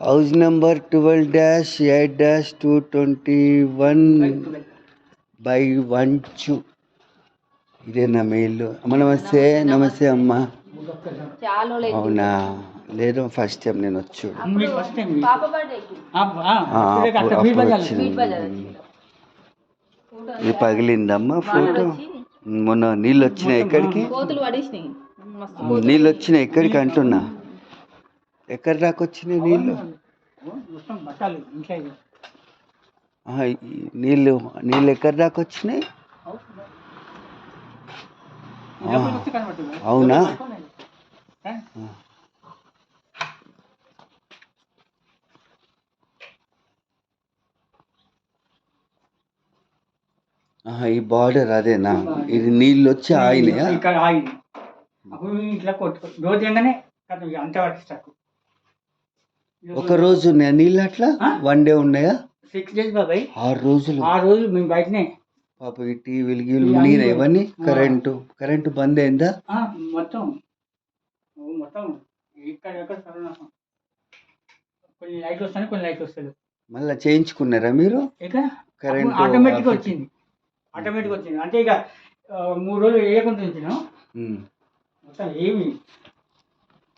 House number twelve dash eight dash two twenty one by one two ఇదేనా మీ ఇల్లు అమ్మ నమస్తే నమస్తే అమ్మ. అవునా? లేదు ఫస్ట్ టైం నేను వచ్చు మీరు ఫస్ట్ టైం పాప బర్త్డేకి అక్కడ బజార్ స్వీట్ బజార్ నీ పగిలిందమ్మా ఫోటో. మొన్న నీళ్ళు వచ్చినాయి ఎక్కడికి? నీళ్ళు వచ్చినాయి ఎక్కడికి అంటున్నా? ఎక్కడి దాకా వచ్చినాయి నీళ్ళు? నీళ్ళు నీళ్ళు ఎక్కడి దాకా వచ్చినాయి. అవునా? ఈ బార్డర్ అదేనా? ఇది నీళ్ళు వచ్చి ఆగింది. అప్పుడు ఇట్లా కొట్టు రోజు ఏంగానే కథ అంత వాటి స్టక్ ఒక రోజు ఉన్నాయా నీళ్ళు అట్లా? వన్ డే ఉన్నాయా? సిక్స్ డేస్ బాబాయ్. ఆరు రోజులు. ఆ రోజు మేము బయటనే. పాప ఈ టీవీలు గీలు నీరు ఇవన్నీ కరెంటు కరెంటు బంద్ అయిందా? మొత్తం. మొత్తం. ఇక్కడ ఎక్కడ కొన్ని లైట్లు వస్తాయి కొన్ని లైట్లు వస్తాయి మళ్ళీ చేయించుకున్నారా మీరు? ఇక్కడ కరెంటు ఆటోమేటిక్ వచ్చింది. ఆటోమేటిక్ వచ్చింది. అంటే ఇక మూడు రోజులు వేయకుండా ఉంచినాం. మొత్తం ఏమి?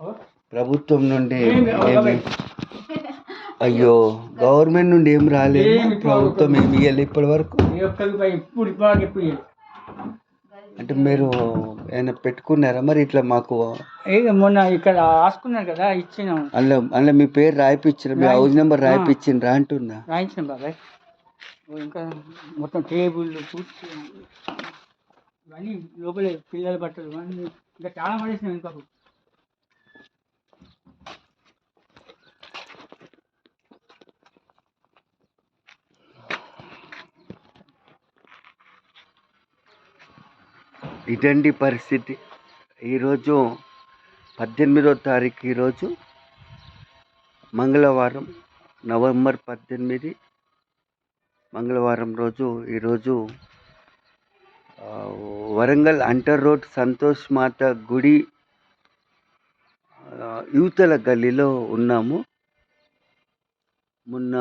ఓ, ప్రభుత్వం నుండి ఏమి? అయ్యో గవర్నమెంట్ నుండి ఏం రాలేదు? ప్రభుత్వం ఏమి ఇవ్వాలి ఇప్పటి వరకు. అంటే మీరు ఏమైనా పెట్టుకున్నారా మరి ఇట్లా మాకు? మొన్న ఇక్కడ రాసుకున్నారు కదా ఇచ్చినాం. అందులో అందులో మీ పేరు రాయిపించిన మీ హౌస్ నెంబర్ రాయిపించిండ్రా అంటున్నా. రాయించిన బాబాయ్. ఇంకా మొత్తం టేబుల్ కుర్చీ ఇవన్నీ లోపల పిల్లల బట్టలు ఇంకా చాలా పడేసినాం ఇంకా ఇదండి పరిస్థితి. ఈరోజు పద్దెనిమిదో తారీఖు ఈరోజు మంగళవారం నవంబర్ పద్దెనిమిది. మంగళవారం రోజు ఈరోజు వరంగల్ అంటర్ రోడ్ సంతోష్ మాత గుడి ఆ, యువతల గల్లీలో ఉన్నాము. మొన్న.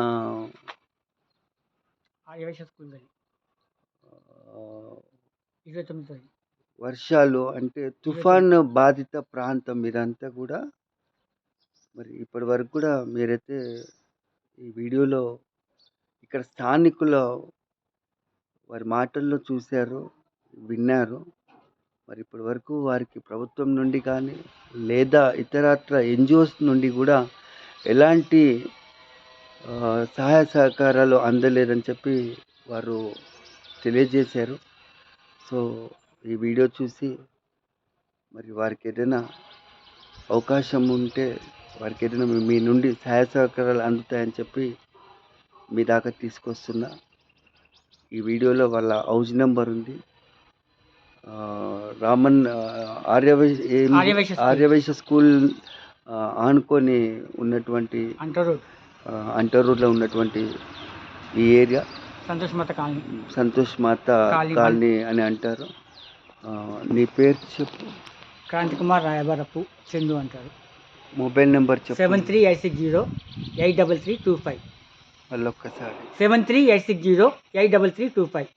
వర్షాలు అంటే తుఫాన్ బాధిత ప్రాంతం ఇదంతా కూడా. మరి ఇప్పటి వరకు కూడా మీరైతే ఈ వీడియోలో ఇక్కడ స్థానికుల వారి మాటల్లో చూశారు. విన్నారు. మరి ఇప్పటి వరకు వారికి ప్రభుత్వం నుండి కానీ లేదా ఇతరత్ర ఎన్జిఓస్ నుండి కూడా ఎలాంటి సహాయ సహకారాలు అందలేదని చెప్పి వారు తెలియజేశారు. సో ఈ వీడియో చూసి మరి వారికి ఏదైనా అవకాశం ఉంటే వారికి ఏదైనా మీ- నుండి సహాయ సహకారాలు అందుతాయని చెప్పి మీ దాకా తీసుకొస్తున్నా. ఈ వీడియోలో వాళ్ళ హౌస్ నెంబర్ ఉంది. రామన్ ఆర్యవైశ్య ఆర్యవైశ్య స్కూల్. ఆనుకొని ఉన్నటువంటి అంటారు రోడ్లో ఉన్నటువంటి ఈ ఏరియా. సంతోష్ మాత కాలనీ. సంతోష్ మాత కాలనీ. అని అంటారు. నీ పేరు చెప్పు. క్రాంతి కుమార్ రాయబరపు చందు అంటారు. మొబైల్ నెంబర్ చెప్పు. Seven three eight six zero eight double three two five. మళ్ళీ ఒక్కసారి seven three eight six zero eight double three two five.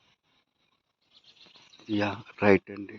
Yeah, right, and